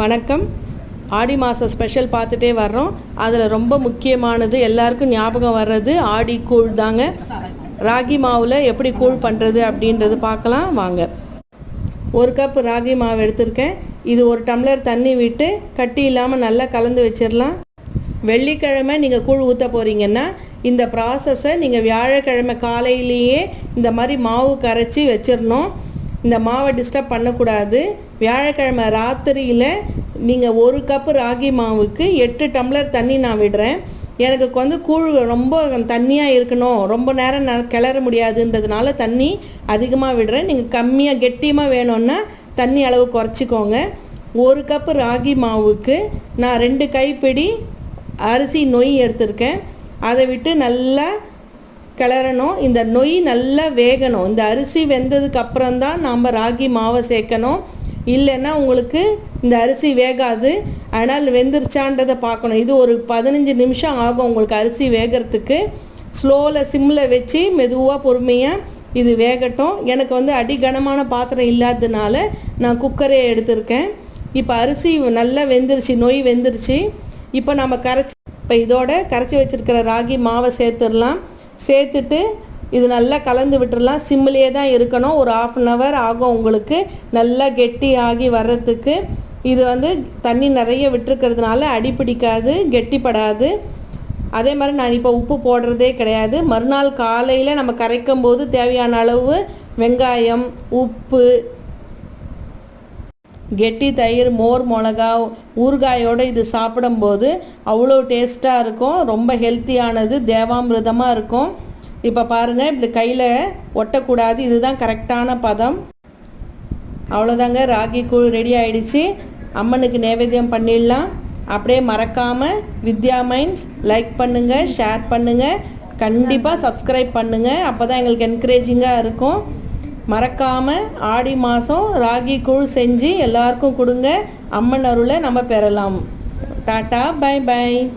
வணக்கம். ஆடி மாத ஸ்பெஷல் பார்த்துட்டே வர்றோம். அதில் ரொம்ப முக்கியமானது எல்லாருக்கும் ஞாபகம் வர்றது ஆடி கூழ் தாங்க. ராகி மாவில் எப்படி கூழ் பண்ணுறது அப்படின்றது பார்க்கலாம். வாங்க. ஒரு கப் ராகி மாவு எடுத்திருக்கேன். இது ஒரு டம்ளர் தண்ணி விட்டு கட்டி இல்லாமல் நல்லா கலந்து வச்சிடலாம் வெள்ளிக்கிழமை நீங்கள் கூழ் ஊற்ற போகிறீங்கன்னா இந்த ப்ராசஸை நீங்கள் வியாழக்கிழமை காலையிலேயே இந்த மாதிரி மாவு கரைச்சி வச்சிடணும் இந்த மாவை டிஸ்டர்ப் பண்ணக்கூடாது. வியாழக்கிழமை ராத்திரியில் நீங்கள் ஒரு கப்பு ராகி மாவுக்கு எட்டு டம்ளர் தண்ணி நான் விடுறேன். எனக்கு வந்து கூழ் ரொம்ப தண்ணியாக இருக்கணும். ரொம்ப நேரம் நான் கிளற முடியாதுன்றதுனால தண்ணி அதிகமாக விடுறேன். நீங்கள் கம்மியாக கெட்டியமாக வேணும்னா தண்ணி அளவு குறைச்சிக்கோங்க. ஒரு கப்பு ராகி மாவுக்கு நான் ரெண்டு கைப்பிடி அரிசி நொய் எடுத்திருக்கேன். அதை விட்டு நல்லா கிளறணும். இந்த நொய் நல்லா வேகணும். இந்த அரிசி வெந்ததுக்கு அப்புறம் தான் நாம் ராகி மாவை சேர்க்கணும். இல்லைன்னா உங்களுக்கு இந்த அரிசி வேகாது. ஆனால் வெந்துருச்சான்றதை பார்க்கணும். இது ஒரு பதினஞ்சு நிமிஷம் ஆகும் உங்களுக்கு அரிசி வேகிறதுக்கு. ஸ்லோவில் சிம்மில் வச்சு மெதுவாக பொறுமையாக இது வேகட்டும். எனக்கு வந்து அடிகனமான பாத்திரம் இல்லாததுனால நான் குக்கரே எடுத்திருக்கேன். இப்போ அரிசி நல்லா வெந்துருச்சு நொய் வெந்துருச்சு. இப்போ நம்ம கரைச்சி இப்போ இதோட கரைச்சி வச்சுருக்கிற ராகி மாவை சேர்த்துடலாம். சேர்த்துட்டு இது நல்லா கலந்து விட்டுடலாம் சிம்மிலே தான் இருக்கணும். ஒரு ஆஃப் அன் ஹவர் ஆகும் உங்களுக்கு. நல்லா கெட்டி ஆகி வர்றதுக்கு. இது வந்து தண்ணி நிறைய விட்டுருக்கிறதுனால அடி பிடிக்காது கெட்டிப்படாது. அதே மாதிரி நான் இப்போ உப்பு போடுறதே கிடையாது. மறுநாள் காலையில் நம்ம கரைக்கும் போது தேவையான அளவு வெங்காயம் உப்பு கெட்டி தயிர் மோர் மிளகா ஊறுகாயோடு இது சாப்பிடும்போது அவ்வளோ டேஸ்ட்டாக இருக்கும். ரொம்ப ஹெல்த்தியானது தேவாமிர்தமாக இருக்கும். இப்போ பாருங்கள் இப்படி கையில் ஒட்டக்கூடாது. இதுதான் கரெக்டான பதம். அவ்வளோதாங்க ராகி கூழ் ரெடி ஆயிடுச்சு. அம்மனுக்கு நைவேத்தியம் பண்ணிடலாம். அப்படியே மறக்காமல் வித்யா மைன்ஸ் லைக் பண்ணுங்கள் ஷேர் பண்ணுங்கள் கண்டிப்பாக சப்ஸ்கிரைப் பண்ணுங்கள் அப்போ தான் எங்களுக்கு என்கரேஜிங்காக இருக்கும். மறக்காமல் ஆடி மாதம் ராகி கூழ் செஞ்சு எல்லாருக்கும் கொடுங்க. அம்மன் அருளை நம்ம பெறலாம். Tata bye bye.